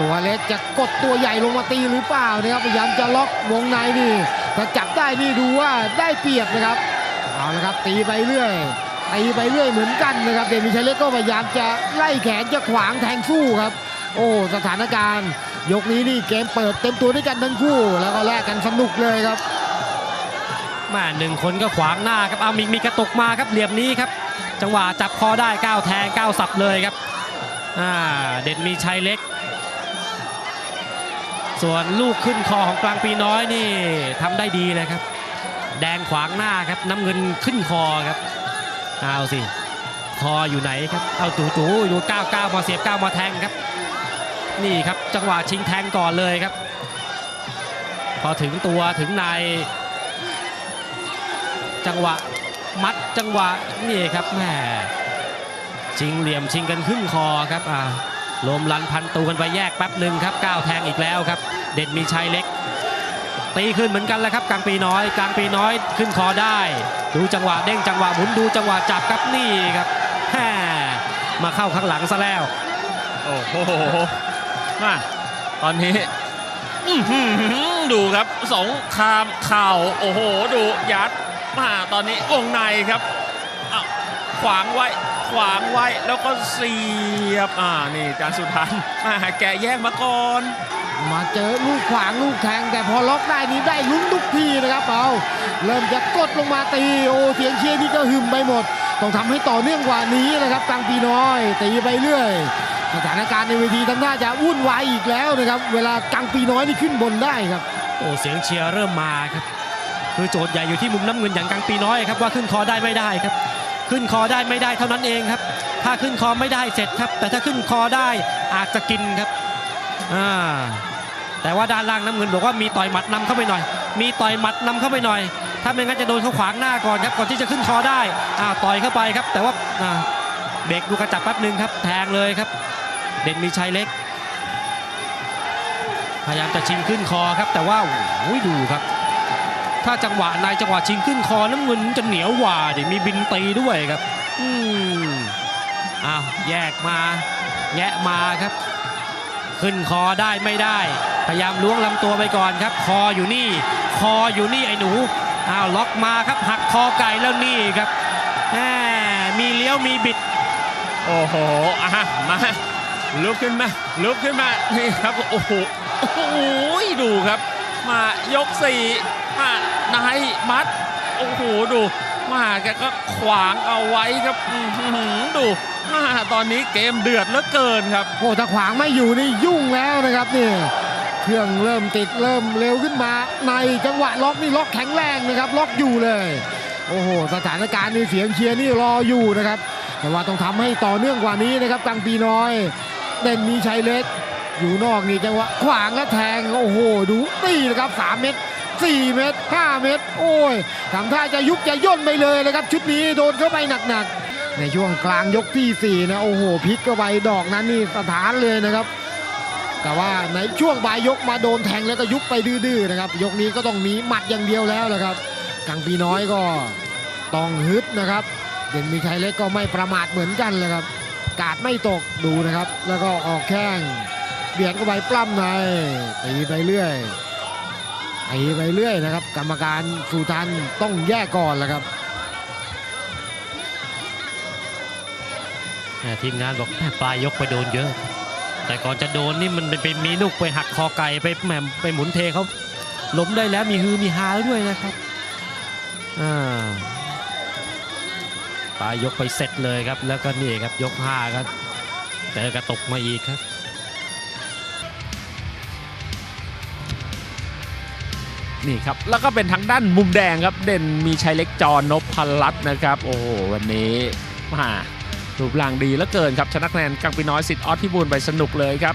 ตัวเล็กจะกดตัวใหญ่ลงมาตีหรือเปล่านะครับพยายามจะล็อกวงในนี่ถ้าจับได้นี่ดูว่าได้เปรียบนะครับเอาละครับตีไปเรื่อยตีไปเรื่อยเหมือนกันนะครับเดนมิชัยเล็กก็พยายามจะไล่แขนจะขวางแทงสู้ครับ โอ้สถานการณ์ ยกนี้นี่เกมเปิดเต็มตัวด้วยกันทั้งคู่ แล้วก็แลกกันสนุกเลยครับแม่หนึ่งคนก็ขวางหน้าครับเอามีมีกระตุกมาครับเหลี่ยมนี้ครับ จังหวะจับคอได้ก้าวแทงก้าวสับเลยครับอ่าเด่นมีชัยเล็ก ส่วนลูกขึ้นคอของกลางปีน้อยนี่ทำได้ดีเลยครับ แดงขวางหน้าครับน้ำเงินขึ้นคอครับเอาสิคออยู่ไหนครับเอาตู่ตู่ดูก้าวก้าวมาเสียบก้าวมาแทงครับ นี่ครับจังหวะชิงแทงก่อนเลยครับ พอถึงตัวถึงในจังหวะมัดจังหวะนี่ครับแหมชิงเหลี่ยมชิงกันครึ่งคอครับอ่า ลมลันพันตูกันไปแยกแป๊บหนึ่งครับก้าวแทงอีกแล้วครับ เด่นมีชัยเล็ก ตีขึ้นเหมือนกันแล้วครับกลางปีน้อย กลางปีน้อยขึ้นคอได้ ดูจังหวะเด้งจังหวะหมุนดูจังหวะจับครับนี่ครับแหมมาเข้าข้างหลังซะแล้วโอ้โหมาตอนนี้ดูครับสงครามเข่าโอ้โห ดูยัดมาตอนนี้วงในครับขวางไว้ ขวางไว้แล้วก็เสียบ อ่า นี่จานสุทันมาแกะแยกมาก่อน มาเจอลูกขวางลูกแทง แต่พอล็อกได้นี้ได้ลุ้นทุกทีนะครับเอาเริ่มจะกดลงมาตีโอ้เสียงเชียร์นี่ก็หึมไปหมด ต้องทำให้ต่อเนื่องกว่านี้นะครับกลางปีน้อยตีไปเรื่อยสถานการณ์ในเวทีทำท่าจะวุ่นวายอีกแล้วนะครับ เวลากลางปีน้อยนี่ขึ้นบนได้ครับ โอ้เสียงเชียร์เริ่มมาครับ คือโจทย์ใหญ่อยู่ที่มุมน้ำเงินอย่างกลางปีน้อยครับว่าขึ้นคอได้ไม่ได้ครับ ขึ้นคอได้ไม่ได้เท่านั้นเองครับ ถ้าขึ้นคอไม่ได้เสร็จครับ แต่ถ้าขึ้นคอได้อาจจะกินครับอ่าแต่ว่าด้านล่างน้ำเงินบอกว่ามีต่อยหมัดนำเข้าไปหน่อย มีต่อยหมัดนำเข้าไปหน่อย ถ้าไม่งั้นจะโดนเขาขวางหน้าก่อนครับก่อนที่จะขึ้นคอได้อ่าต่อยเข้าไปครับ แต่ว่าอ่าเบรกดูกระจับแป๊บหนึ่งครับแทงเลยครับ เด่นมีชัยเล็ก พยายามจะชิงขึ้นคอครับ แต่ว่าโอ้ยดูครับ ถ้าจังหวะในจังหวะชิงขึ้นคอน้ำเงินจะเหนียวกว่าดิมีบินตีด้วยครับ อืมอ้าวแยกมาแยะมาครับ ขึ้นคอได้ไม่ได้ พยายามล้วงลำตัวไปก่อนครับ คออยู่นี่ คออยู่นี่ไอ้หนูอ้าวล็อกมาครับหักคอไก่แล้วนี่ครับแหมมีเลี้ยวมีบิด โอ้โหอะมาลุกขึ้นมาลุกขึ้นมานี่ครับโอ้โหโอ้โหดูครับ มายกสี่มานายมัด โอ้โหดูมาแกก็ขวางเอาไว้ครับดูมาตอนนี้เกมเดือดเหลือเกินครับโอ้ถ้าขวางไม่อยู่นี่ยุ่งแล้วนะครับนี่เครื่องเริ่มติดเริ่มเร็วขึ้นมา ในจังหวะล็อกนี่ล็อกแข็งแรงนะครับ ล็อกอยู่เลย โอ้โหสถานการณ์นี่เสียงเชียร์นี่รออยู่นะครับ แต่ว่าต้องทำให้ต่อเนื่องกว่านี้นะครับกลางปีน้อยเด่นมีชัยเล็ก อยู่นอกนี่จังหวะขวางและแทงโอ้โหดูตีนะครับ 3 เม็ด4เม็ด5เม็ดโอ้ยทำท่าจะยุบจะย่นไปเลยนะครับ ชุดนี้โดนเข้าไปหนักๆ ในช่วงกลางยกที่ 4 นะ โอ้โหพลิกเข้าไปดอกนั้นนี่สถานเลยนะครับ แต่ว่าในช่วงปลายยกมาโดนแทงแล้วก็ยุบไปดื้อๆนะครับ ยกนี้ก็ต้องมีหมัดอย่างเดียวแล้วนะครับกังปีน้อยก็ต้องฮึดนะครับ เด่นมีชัยเล็กก็ไม่ประมาทเหมือนกันเลยครับ กาดไม่ตกดูนะครับ แล้วก็ออกแข้ง เบียดเข้าไปปล้ำในตีไปเรื่อยตีไปเรื่อยนะครับ กรรมการสุทันต้องแยกก่อนแหละครับทีมงานบอกปลายยกไปโดนเยอะ แต่ก่อนจะโดนนี่มันเป็นมีลูกไปหักคอไก่ไปแหมไปหมุนเทเขาล้มได้แล้วมีฮือมีฮาด้วยนะครับอ่าปลายยกไปเสร็จเลยครับ แล้วก็นี่ครับยกห้าครับเจอกระตกมาอีกครับ นี่ครับ แล้วก็เป็นทางด้านมุมแดงครับ เด่นมีชัยเล็กจอนพพลัตน์นะครับ โอ้โห วันนี้มารูปร่างดีเหลือเกินครับ ชนะคะแนนกังปีน้อยสิทธิ์ออสพิบูลไปสนุกเลยครับ